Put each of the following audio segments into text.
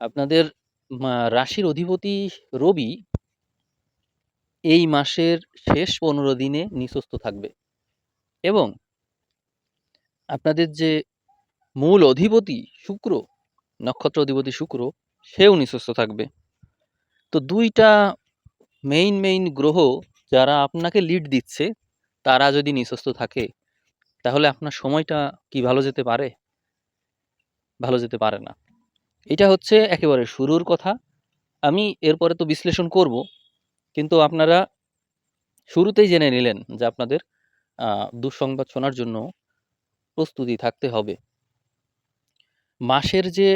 আপনাদের রাশির অধিপতি রবি এই মাসের শেষ পনেরো দিনে নিঃস্বস্ত থাকবে। এবং আপনাদের যে মূল অধিপতি শুক্র, নক্ষত্র অধিপতি শুক্র, সেও নিঃস্বস্ত থাকবে। তো দুইটা মেইন মেইন গ্রহ যারা আপনাকে লিড দিচ্ছে, তারা যদি নিঃস্বস্ত থাকে, তাহলে আপনার সময়টা কি ভালো যেতে পারে? ভালো যেতে পারে না। এটা হচ্ছে একেবারে শুরুর কথা। আমি এরপরে তো বিশ্লেষণ করব, কিন্তু আপনারা শুরুতেই জেনে নিলেন যে আপনাদের দুঃসংবাদ শোনার জন্য প্রস্তুতি থাকতে হবে। মাসের যে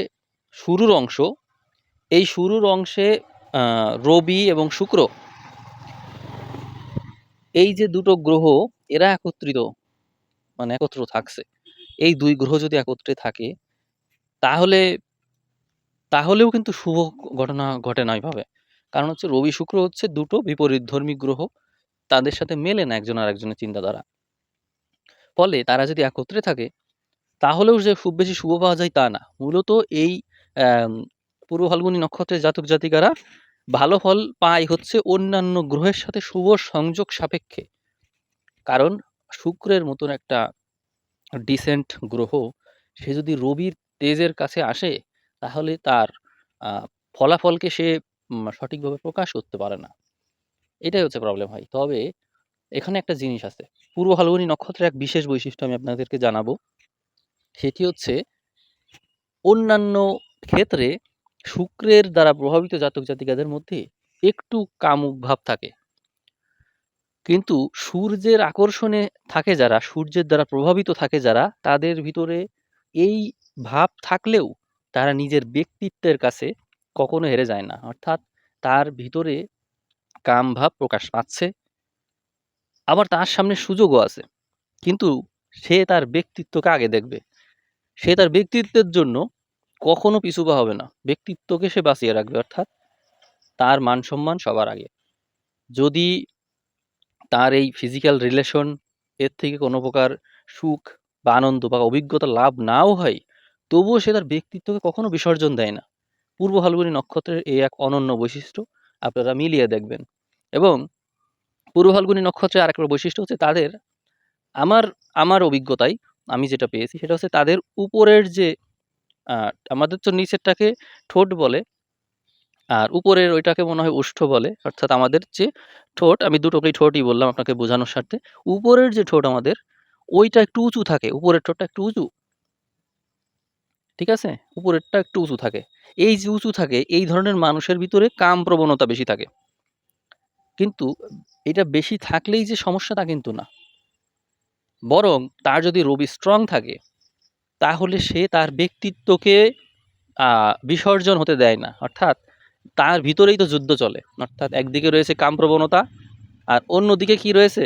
শুরুর অংশ, এই শুরুর অংশে রবি এবং শুক্র, এই যে দুটো গ্রহ, এরা একত্রিত মানে একত্র থাকছে। এই দুই গ্রহ যদি একত্রে থাকে, তাহলে তাহলেও কিন্তু শুভ ঘটনা ঘটে না ওইভাবে। কারণ হচ্ছে রবি শুক্র হচ্ছে দুটো বিপরীত ধর্মী গ্রহ, তাদের সাথে মেলে না একজন আর একজনের চিন্তাধারা। ফলে তারা যদি একত্রে থাকে, তাহলেও যে খুব বেশি শুভ পাওয়া যায় তা না। মূলত এই পূর্ব ফাল্গুনী নক্ষত্রের জাতক জাতিকারা ভালো ফল পায় হচ্ছে অন্যান্য গ্রহের সাথে শুভ সংযোগ সাপেক্ষে। কারণ শুক্রের মতন একটা ডিসেন্ট গ্রহ, সে যদি রবির তেজের কাছে আসে তাহলে তার ফলাফলকে সে সঠিকভাবে প্রকাশ করতে পারে না। এটাই হচ্ছে প্রবলেম হয় তবে এখানে একটা জিনিস আছে। পূর্ব ফাল্গুনী নক্ষত্রের এক বিশেষ বৈশিষ্ট্য আমি আপনাদেরকে জানাব। সেটি হচ্ছে অন্যান্য ক্ষেত্রে শুক্রের দ্বারা প্রভাবিত জাতক জাতিকাদের মধ্যে একটু কামুক ভাব থাকে। কিন্তু সূর্যের আকর্ষণে থাকে যারা, সূর্যের দ্বারা প্রভাবিত থাকে যারা, তাদের ভিতরে এই ভাব থাকলেও তারা নিজের ব্যক্তিত্বের কাছে কখনো হেরে যায় না। অর্থাৎ তার ভিতরে কাম ভাব প্রকাশ পাচ্ছে। আবার তার সামনে সুযোগও আছে। কিন্তু সে তার ব্যক্তিত্বকে আগে দেখবে। সে তার ব্যক্তিত্বের জন্য কখনো পিছুপা হবে না। ব্যক্তিত্বকে সে বাঁচিয়ে রাখবে। অর্থাৎ তার মান সম্মান সবার আগে। যদি তার এই ফিজিক্যাল রিলেশন এর থেকে কোনো প্রকার সুখ বা আনন্দ বা অভিজ্ঞতা লাভ নাও হয় তবুও সে তার ব্যক্তিত্বকে কখনো বিসর্জন দেয় না। পূর্ব ফাল্গুনী নক্ষত্রের এই এক অনন্য বৈশিষ্ট্য আপনারা মিলিয়ে দেখবেন। এবং পূর্ব ফাল্গুনী নক্ষত্রের আরেকটা বৈশিষ্ট্য হচ্ছে তাদের আমার আমার অভিজ্ঞতায় আমি যেটা পেয়েছি সেটা হচ্ছে তাদের উপরের যে আমাদের তো নিচেরটাকে ঠোঁট বলে, আর উপরের ওইটাকে মনে হয় ওষ্ঠ বলে, অর্থাৎ আমাদের যে ঠোঁট, আমি দুটোকেই ঠোঁটই বললাম আপনাকে বোঝানোর স্বার্থে, উপরের যে ঠোঁট আমাদের, ওইটা একটু উঁচু থাকে, উপরের ঠোঁটটা একটু উঁচু ঠিক আছে? উপরেরটা একটু উঁচু থাকে। এই যে উঁচু থাকে, এই ধরনের মানুষের ভিতরে কাম প্রবণতা বেশি থাকে। কিন্তু এটা বেশি থাকলেই যে সমস্যা তা কিন্তু না। বরং তার যদি রবি স্ট্রং থাকে, তাহলে সে তার ব্যক্তিত্বকে বিসর্জন হতে দেয় না। অর্থাৎ তার ভিতরেই তো যুদ্ধ চলে। অর্থাৎ একদিকে রয়েছে কাম প্রবণতা, আর অন্যদিকে কি রয়েছে?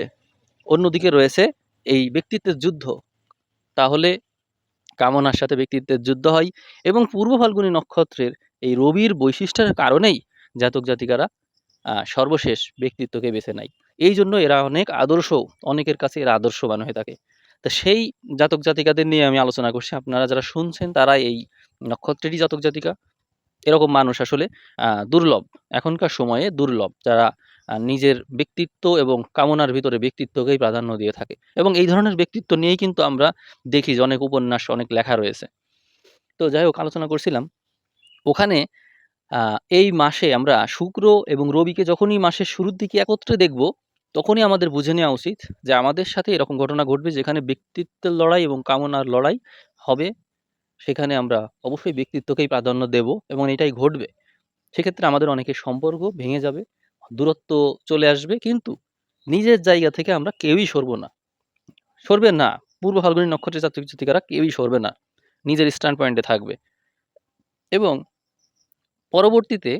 অন্যদিকে রয়েছে এই ব্যক্তিত্বের যুদ্ধ। তাহলে কামনার সাথে ব্যক্তিত্বের যুদ্ধ হয় এবং পূর্ব ফাল্গুনী নক্ষত্রের এই রবির বৈশিষ্ট্যের কারণেই জাতক জাতিকারা সর্বশেষ ব্যক্তিত্বকে বেছে নেয়। এই জন্য এরা অনেক আদর্শ অনেকের কাছে এরা আদর্শবান হয়ে থাকে। তা সেই জাতক জাতিকাদের নিয়ে আমি আলোচনা করছি। আপনারা যারা শুনছেন তারা এই নক্ষত্রেরই জাতক জাতিকা। এরকম মানুষ আসলে দুর্লভ। এখনকার সময়ে দুর্লভ। যারা নিজের ব্যক্তিত্ব এবং কামনার ভিতরে ব্যক্তিত্বকেই প্রাধান্য দিয়ে থাকে। এবং এই ধরনের ব্যক্তিত্ব নিয়েই কিন্তু আমরা দেখি যে অনেক উপন্যাস, অনেক লেখা রয়েছে। তো যাই হোক, আলোচনা করছিলাম। ওখানে এই মাসে আমরা শুক্র এবং রবিকে যখনই মাসের শুরুর দিকে একত্রে দেখব, তখনই আমাদের বুঝে নেওয়া উচিত যে আমাদের সাথে এরকম ঘটনা ঘটবে যেখানে ব্যক্তিত্বের লড়াই এবং কামনার লড়াই হবে, সেখানে আমরা অবশ্যই ব্যক্তিত্বকেই প্রাধান্য দেব এবং এটাই ঘটবে। সেক্ষেত্রে আমাদের অনেকের সম্পর্ক ভেঙে যাবে। দূরত্ব চলে আসবে, কিন্তু নিজের জায়গা থেকে আমরা কেউই সরবো না। সরবে না। পূর্ব ফাল্গুনী নক্ষত্রের জাতক জাতিকারা কেউই সরবে না। নিজের স্ট্যান্ড পয়েন্টে থাকবে। এবং পরবর্তীতে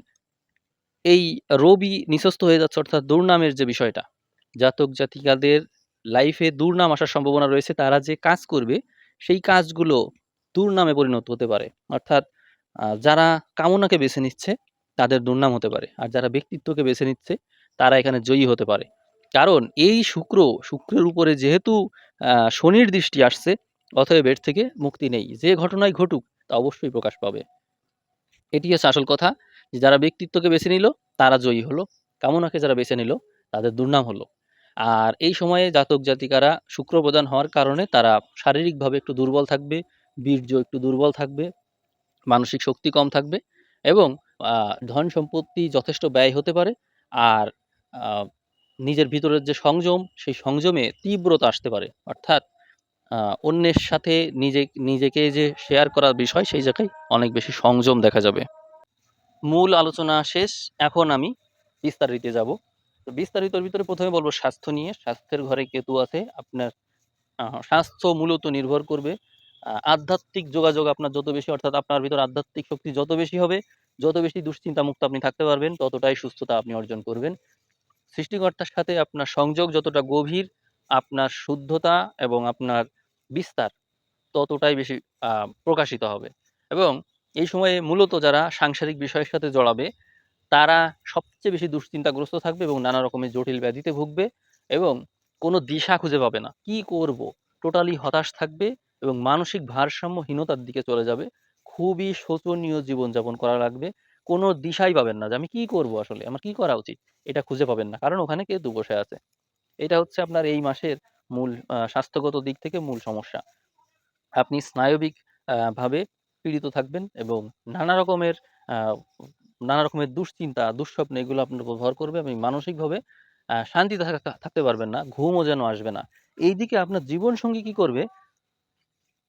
এই রবি নিঃস্বস্ত হয়ে যাচ্ছে, অর্থাৎ দুর্নামের যে বিষয়টা, জাতক জাতিকাদের লাইফে দুর্নাম আসার সম্ভাবনা রয়েছে, তারা যে কাজ করবে, সেই কাজগুলো দুর্নামে পরিণত হতে পারে। অর্থাৎ যারা কামনাকে বেছে নিচ্ছে তাদের দুর্নাম হতে পারে। আর যারা ব্যক্তিত্বকে বেছে নিচ্ছে, তারা এখানে জয়ী হতে পারে। কারণ এই শুক্র, শুক্রের উপরে যেহেতু শনির দৃষ্টি আসছে, অতএব এর থেকে মুক্তি নেই। যে ঘটনায় ঘটুক, তা অবশ্যই প্রকাশ পাবে। এটি হচ্ছে আসল কথা। যে যারা ব্যক্তিত্বকে বেছে নিল, তারা জয়ী হলো। কামনাকে যারা বেছে নিল, তাদের দুর্নাম হলো। আর এই সময়ে জাতক জাতিকারা শুক্র প্রদান হওয়ার কারণে তারা শারীরিকভাবে একটু দুর্বল থাকবে, বীর্য একটু দুর্বল থাকবে, মানসিক শক্তি কম থাকবে এবং ধন সম্পত্তি যথেষ্ট ব্যয় হতে পারে। আর নিজের ভিতরের যে সংযম, সেই সংযমে তীব্রতা আসতে পারে। অর্থাৎ অন্যের সাথে নিজে, নিজেকে যে শেয়ার করার বিষয়, সেই জায়গায় অনেক বেশি সংযম দেখা যাবে। মূল আলোচনা শেষ। এখন আমি বিস্তারিত যাব। তো বিস্তারিতর ভিতরে প্রথমে বলব স্বাস্থ্য নিয়ে। স্বাস্থ্যের ঘরে কেতু আছে। আপনার স্বাস্থ্য মূলত নির্ভর করবে। আধ্যাত্মিক যোগাযোগ আপনার যত বেশি, অর্থাৎ আপনার ভিতর আধ্যাত্মিক শক্তি যত বেশি হবে যত বেশি দুশ্চিন্তা মুক্ত আপনি থাকতে পারবেন, ততটাই সুস্থতা আপনি অর্জন করবেন। সৃষ্টিকর্তার সাথে আপনার সংযোগ যতটা গভীর, আপনার শুদ্ধতা এবং আপনার বিস্তার ততটাই বেশি প্রকাশিত হবে। এবং এই সময়ে মূলত যারা সাংসারিক বিষয়ের সাথে জড়াবে, তারা সবচেয়ে বেশি দুশ্চিন্তাগ্রস্ত থাকবে এবং নানা রকমের জটিল ব্যাধিতে ভুগবে এবং কোনো দিশা খুঁজে পাবে না। কি করব? টোটালি হতাশ থাকবে এবং মানসিক ভারসাম্যহীনতার দিকে চলে যাবে। খুবই শোচনীয় জীবনযাপন করা লাগবে। কোনো দিশাই পাবেন না যে আমি কি করব আসলে? আমার কি করা উচিত? এটা খুঁজে পাবেন না। কারণ ওখানে কেতু বসে আছে। এটা হচ্ছে আপনার এই মাসের মূল স্বাস্থ্যগত দিক থেকে মূল সমস্যা। আপনি স্নায়বিক ভাবে পীড়িত থাকবেন এবং নানা রকমের নানা রকমের দুশ্চিন্তা, দুঃস্বপ্ন এগুলো আপনার উপর ভর করবে। এবং মানসিকভাবে থাকা- থাকতে পারবেন না, ঘুমও যেন আসবে না। এইদিকে আপনার জীবন সঙ্গী কি করবে?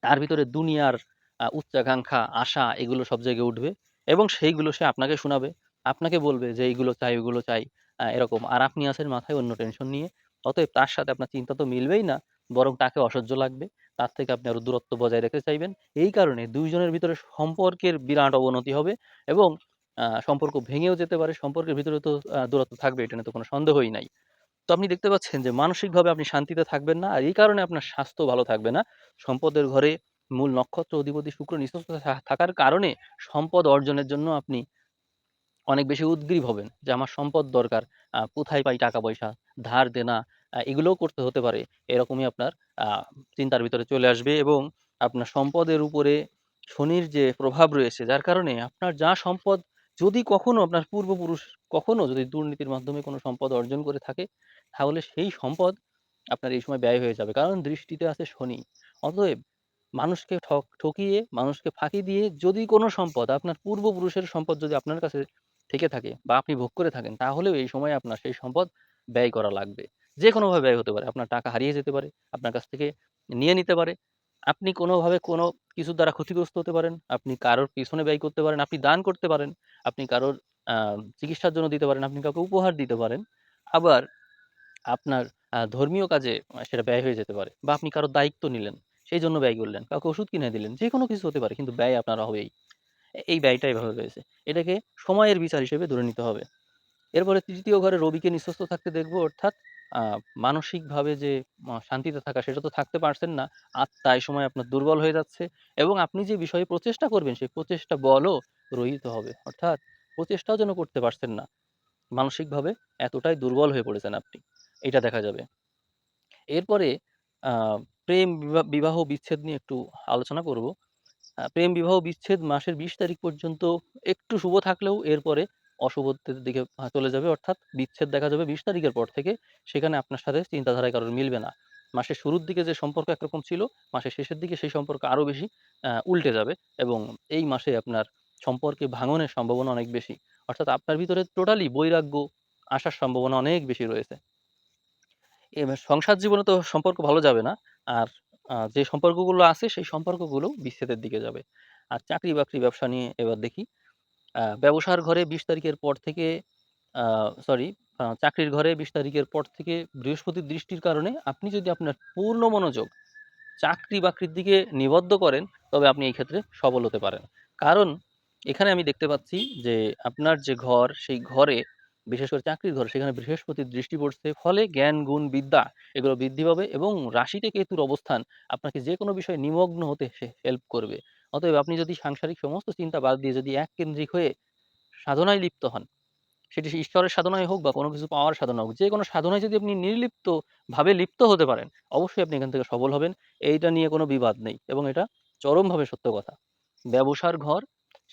তার ভিতরে দুনিয়ার উচ্চাকাঙ্ক্ষা, আশা এগুলো সব জায়গায় উঠবে এবং সেইগুলো সে আপনাকে শোনাবে। আপনাকে বলবে যে, এইগুলো চাই ওইগুলো চাই। এরকম। আর আপনি আছেন মাথায় অন্য টেনশন নিয়ে। অতএব তার সাথে আপনার চিন্তা তো মিলবেই না, বরং তাকে অসহ্য লাগবে। তার থেকে আপনি আরও দূরত্ব বজায় রাখতে চাইবেন। এই কারণে দুইজনের ভিতরে সম্পর্কের বিরাট অবনতি হবে এবং সম্পর্ক ভেঙেও যেতে পারে, সম্পর্কের ভিতরে তো দূরত্ব থাকবে, এটা নিয়ে তো কোনো সন্দেহই নাই। তো আপনি দেখতে পাচ্ছেন যে, মানসিকভাবে আপনি শান্তিতে থাকবেন না। আর এই কারণে আপনার স্বাস্থ্য ভালো থাকবে না। সম্পদের ঘরে মূল নক্ষত্র, অধিপতি, শুক্র নিঃস্ব থাকার কারণে সম্পদ অর্জনের জন্য আপনি অনেক বেশি উদগ্রীব হবেন যে আমার সম্পদ দরকার কোথায় পাই টাকা পয়সা ধার, দেনা এগুলোও করতে হতে পারে। এরকমই আপনার চিন্তার ভিতরে চলে আসবে এবং আপনার সম্পদের উপরে শনির যে প্রভাব রয়েছে, যার কারণে আপনার যা সম্পদ যদি কখনো আপনার পূর্বপুরুষ কখনো যদি দুর্নীতির মাধ্যমে কোনো সম্পদ অর্জন করে থাকে, তাহলে সেই সম্পদ আপনার এই সময় ব্যয় হয়ে যাবে। কারণ দৃষ্টিতে আছে শনি। অতএব মানুষকে ঠক, ঠকিয়ে, মানুষকে ফাঁকি দিয়ে যদি কোনো সম্পদ, আপনার পূর্বপুরুষের সম্পদ যদি আপনার কাছে থেকে থাকে বা আপনি ভোগ করে থাকেন, তাহলেও এই সময় আপনার সেই সম্পদ ব্যয় করা লাগবে। যে কোনোভাবে ব্যয় হতে পারে। আপনার টাকা হারিয়ে যেতে পারে, আপনার কাছ থেকে নিয়ে নিতে পারে। আপনি কোনোভাবে কোনো কিছুর দ্বারা ক্ষতিগ্রস্ত হতে পারেন, আপনি কারোর পিছনে ব্যয় করতে পারেন, আপনি দান করতে পারেন, আপনি কারোর চিকিৎসার জন্য দিতে পারেন, আপনি কাউকে উপহার দিতে পারেন, আবার আপনার ধর্মীয় কাজে সেটা ব্যয় হয়ে যেতে পারে বা আপনি কারোর দায়িত্ব নিলেন। সেই জন্য ব্যয় করলেন। কাউকে ওষুধ কিনে দিলেন যে কোনো কিছু হতে পারে, কিন্তু ব্যয় আপনার হবেই। এই ব্যয়টা এভাবে রয়েছে। এটাকে সময়ের বিচার হিসেবে ধরে নিতে হবে। এরপরে তৃতীয় ঘরে রবিকে নিঃস্বস্ত থাকতে দেখব, অর্থাৎ মানসিকভাবে যে শান্তিতে থাকা, সেটা তো থাকতে পারছেন না। আত্মা এই সময় আপনার দুর্বল হয়ে যাচ্ছে এবং আপনি যে বিষয়ে প্রচেষ্টা করবেন, সেই প্রচেষ্টা বলও রহিত হবে। অর্থাৎ, প্রচেষ্টাও যেন করতে পারছেন না। মানসিকভাবে এতটাই দুর্বল হয়ে পড়েছেন আপনি। এটা দেখা যাবে। এরপরে প্রেম বিবা- বিবাহ বিচ্ছেদ নিয়ে একটু আলোচনা করব। প্রেম, বিবাহ বিচ্ছেদ মাসের বিশ তারিখ পর্যন্ত একটু শুভ থাকলেও এরপরে অশুভত্বের দিকে চলে যাবে, অর্থাৎ বিচ্ছেদ দেখা যাবে বিশ তারিখের পর থেকে। সেখানে আপনার সাথে চিন্তাধারায় কারোর মিলবে না। মাসের শুরুর দিকে যে সম্পর্ক একরকম ছিল, মাসের শেষের দিকে সেই সম্পর্ক আরও বেশি উল্টে যাবে এবং এই মাসে আপনার সম্পর্কে ভাঙনের সম্ভাবনা অনেক বেশি। অর্থাৎ আপনার ভিতরে টোটালি বৈরাগ্য আসার সম্ভাবনা অনেক বেশি রয়েছে। সংসার জীবনে তো সম্পর্ক ভালো যাবে না। আর যে সম্পর্কগুলো আছে, সেই সম্পর্কগুলো বিচ্ছেদের দিকে যাবে। আর চাকরি বাকরি ব্যবসা নিয়ে এবার দেখি ব্যবসার ঘরে বিশ তারিখের পর থেকে সরি চাকরির ঘরে বিশ তারিখের পর থেকে বৃহস্পতির দৃষ্টির কারণে আপনি যদি আপনার পূর্ণ মনোযোগ চাকরি বাকরির দিকে নিবদ্ধ করেন, তবে আপনি এই ক্ষেত্রে সবল হতে পারেন। কারণ এখানে আমি দেখতে পাচ্ছি যে, আপনার যে ঘর, সেই ঘরে বিশেষ করে চাকরির ঘর সেখানে বৃহস্পতির দৃষ্টি পড়ছে, ফলে জ্ঞান, গুণ, বিদ্যা এগুলো বৃদ্ধি পাবে এবং রাশিতে কেতুর অবস্থান আপনাকে যে কোনো বিষয়ে নিমগ্ন হতে হেল্প করবে। অতএব আপনি যদি সাংসারিক সমস্ত চিন্তা বাদ দিয়ে যদি এক কেন্দ্রিক হয়ে সাধনায় লিপ্ত হন, সেটি ঈশ্বরের সাধনায় হোক বা কোনো কিছু পাওয়ার সাধনা হোক, যে কোনো সাধনায় যদি আপনি নির্লিপ্ত ভাবে লিপ্ত হতে পারেন, অবশ্যই আপনি এখান থেকে সফল হবেন। এইটা নিয়ে কোনো বিবাদ নেই এবং এটা চরমভাবে সত্য কথা। ব্যবসার ঘর,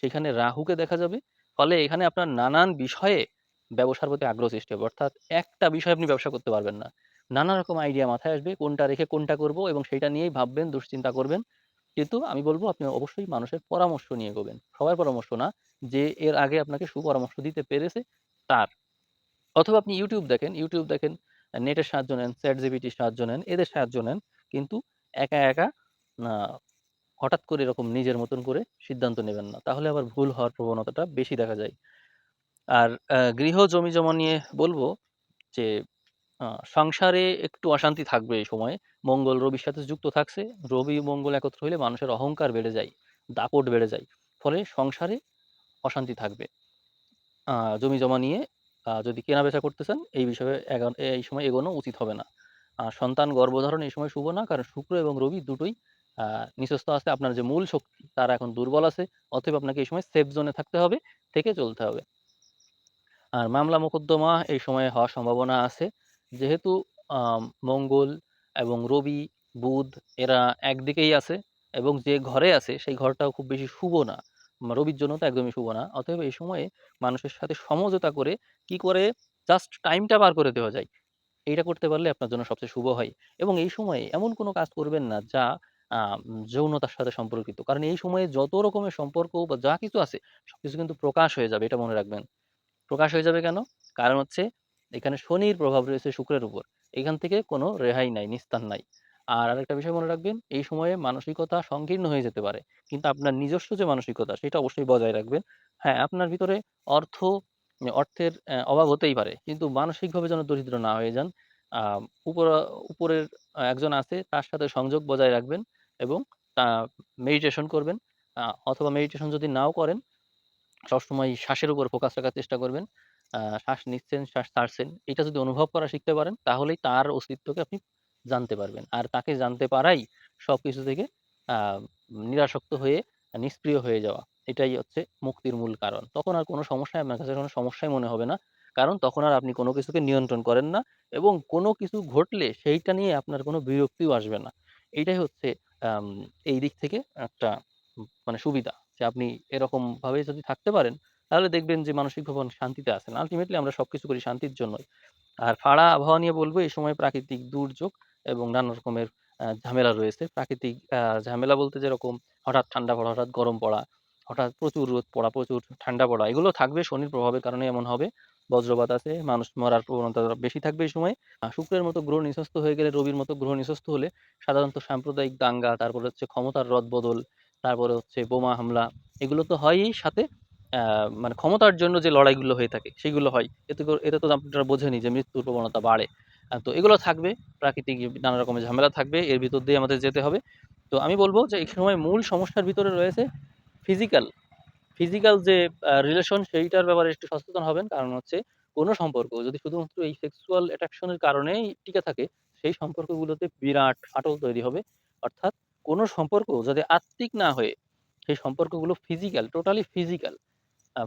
সেখানে রাহুকে দেখা যাবে, ফলে এখানে আপনার নানান বিষয়ে ব্যবসার প্রতি আগ্রহ সৃষ্টি হবে। অর্থাৎ একটা বিষয়ে আপনি ব্যবসা করতে পারবেন না। নানা রকম আইডিয়া মাথায় আসবে, কোনটা রেখে কোনটা করব এবং সেটা নিয়েই ভাববেন, দুশ্চিন্তা করবেন। কিন্তু আমি বলব, আপনি অবশ্যই মানুষের পরামর্শ নিয়ে এগোবেন। সবার পরামর্শ না যে এর আগে আপনাকে সুপরামর্শ দিতে পেরেছে তার। অথবা আপনি ইউটিউব দেখেন ইউটিউব দেখেন, নেটের সাহায্য নেন চ্যাট জিপিটির সাহায্য নেন, এদের সাহায্য নেন, কিন্তু একা একা হঠাৎ করে এরকম নিজের মতন করে সিদ্ধান্ত নেবেন না। তাহলে আবার ভুল হওয়ার প্রবণতাটা বেশি দেখা যায়। আর গৃহ জমি জমা নিয়ে বলব যে সংসারে একটু অশান্তি থাকবে এই সময়। মঙ্গল, রবির সাথে যুক্ত থাকছে। রবি, মঙ্গল একত্র হইলে মানুষের অহংকার বেড়ে যায়, দাপট বেড়ে যায়। ফলে সংসারে অশান্তি থাকবে। জমি জমা নিয়ে যদি কেনা বেচা করতে চান, এই বিষয়ে এই সময় এগোনো উচিত হবে না। সন্তান গর্ভধারণ এই সময় শুভ না, কারণ শুক্র এবং রবি দুটোই নিচস্থ আছে আপনার যে মূল শক্তি, তারা এখন দুর্বল আছে, অতএব আপনাকে এই সময় সেফ জোনে থাকতে হবে, থেকে চলতে হবে। আর মামলা মোকদ্দমা এই সময়ে হওয়ার সম্ভাবনা আছে। যেহেতু মঙ্গল এবং রবি, বুধ এরা একদিকেই আছে এবং যে ঘরে আছে সেই ঘরটাও খুব বেশি শুভ না। রবির জন্য তো একদমই শুভ না। অতএব এই সময়ে মানুষের সাথে সমঝোতা করে কি করে জাস্ট টাইমটা পার করে দেওয়া যায়, এইটা করতে পারলে আপনার জন্য সবচেয়ে শুভ হয়। এবং এই সময়ে এমন কোনো কাজ করবেন না যা যৌনতার সাথে সম্পর্কিত। কারণ এই সময়ে যত রকমের সম্পর্ক বা যা কিছু আছে, সবকিছু কিন্তু প্রকাশ হয়ে যাবে, এটা মনে রাখবেন। প্রকাশ হয়ে যাবে কেন? কারণ হচ্ছে এখানে শনির প্রভাব রয়েছে শুক্রের উপর। এখান থেকে কোনো রেহাই নাই, নিস্তার নাই। আর আরেকটা বিষয় মনে রাখবেন, এই সময়ে মানসিকতা সংকীর্ণ হয়ে যেতে পারে। কিন্তু আপনার নিজস্ব যে মানসিকতা, সেটা অবশ্যই বজায় রাখবেন। হ্যাঁ আপনার ভিতরে অর্থ অর্থের অভাব হতেই পারে। কিন্তু মানসিকভাবে যেন দরিদ্র না হয়ে যান উপর, উপরের একজন আছে, তার সাথে সংযোগ বজায় রাখবেন এবং মেডিটেশন করবেন। অথবা মেডিটেশন যদি নাও করেন সবসময় শ্বাসের উপর ফোকাস রাখার চেষ্টা করবেন। শ্বাস নিচ্ছেন, শ্বাস ছাড়ছেন, এটা যদি অনুভব করা শিখতে পারেন, তাহলেই তার অস্তিত্বকে আপনি জানতে পারবেন। আর তাকে জানতে পারাই সব কিছু থেকে নিরাসক্ত হয়ে, নিষ্ক্রিয় হয়ে যাওয়া, এটাই হচ্ছে মুক্তির মূল কারণ। তখন আর কোনো সমস্যায়, আপনার কাছে কোনো সমস্যাই মনে হবে না। কারণ তখন আর আপনি কোনো কিছুকে নিয়ন্ত্রণ করেন না এবং কোনো কিছু ঘটলে সেইটা নিয়ে আপনার কোনো বিরক্তিও আসবে না। এটাই হচ্ছে এই দিক থেকে একটা মানে সুবিধা। যে আপনি এরকম ভাবে যদি থাকতে পারেন, তাহলে দেখবেন যে মানসিকভাবে অনেক শান্তিতে আছেন আলটিমেটলি আমরা সবকিছু করি শান্তির জন্যই। আর ফাড়া আবহাওয়া নিয়ে বলব, এই সময় প্রাকৃতিক দুর্যোগ এবং নানা রকমের ঝামেলা রয়েছে। প্রাকৃতিক ঝামেলা বলতে যেরকম হঠাৎ ঠান্ডা পড়া, হঠাৎ গরম পড়া, হঠাৎ প্রচুর রোদ পড়া, প্রচুর ঠান্ডা পড়া, এগুলো থাকবে শনির প্রভাবের কারণে এমন হবে। বজ্রপাত আছে, মানুষ মরার প্রবণতা বেশি থাকবে এই সময়। শুক্রের মতো গ্রহ নিঃস্বস্ত হয়ে গেলে রবির মতো গ্রহ নিঃস্বস্ত হলে সাধারণত সাম্প্রদায়িক দাঙ্গা, তারপরে হচ্ছে ক্ষমতার রদবদল তারপরে হচ্ছে বোমা হামলা, এগুলো তো হয়ই সাথে মানে ক্ষমতার জন্য যে লড়াইগুলো হয়ে থাকে, সেগুলো হয়। এতে এতে তো আপনারা বোঝেনি যে মৃত্যুর প্রবণতা বাড়ে। তো এগুলো থাকবে, প্রাকৃতিক নানা রকমের ঝামেলা থাকবে, এর ভিতর দিয়ে আমাদের যেতে হবে। তো আমি বলব যে এই সময় মূল সমস্যার ভিতরে রয়েছে ফিজিক্যাল ফিজিক্যাল যে রিলেশন সেইটার ব্যাপারে একটু সচেতন হবেন। কারণ হচ্ছে কোনো সম্পর্ক যদি শুধুমাত্র এই সেক্সুয়াল অ্যাট্রাকশনের কারণেই টিকে থাকে, সেই সম্পর্কগুলোতে বিরাট ফাটল তৈরি হবে। অর্থাৎ কোনো সম্পর্ক যদি আত্মিক না হয়ে সেই সম্পর্কগুলো ফিজিক্যাল টোটালি ফিজিক্যাল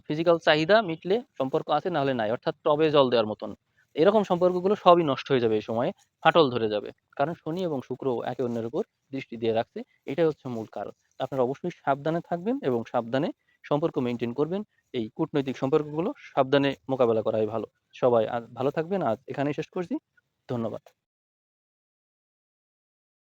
ফিজিক্যাল চাহিদা মিটলে সম্পর্ক আছে না হলে নাই, অর্থাৎ টবে জল দেওয়ার মতন। এরকম সম্পর্কগুলো সবই নষ্ট হয়ে যাবে এই সময়ে, ফাটল ধরে যাবে। কারণ শনি এবং শুক্র একে অন্যের উপর দৃষ্টি দিয়ে রাখছে, এটাই হচ্ছে মূল কারণ। আপনারা অবশ্যই সাবধানে থাকবেন এবং সাবধানে সম্পর্ক মেনটেন করবেন। এই কূটনৈতিক সম্পর্কগুলো সাবধানে মোকাবেলা করাই ভালো। সবাই ভালো থাকবেন। আজ এখানেই শেষ করছি। ধন্যবাদ।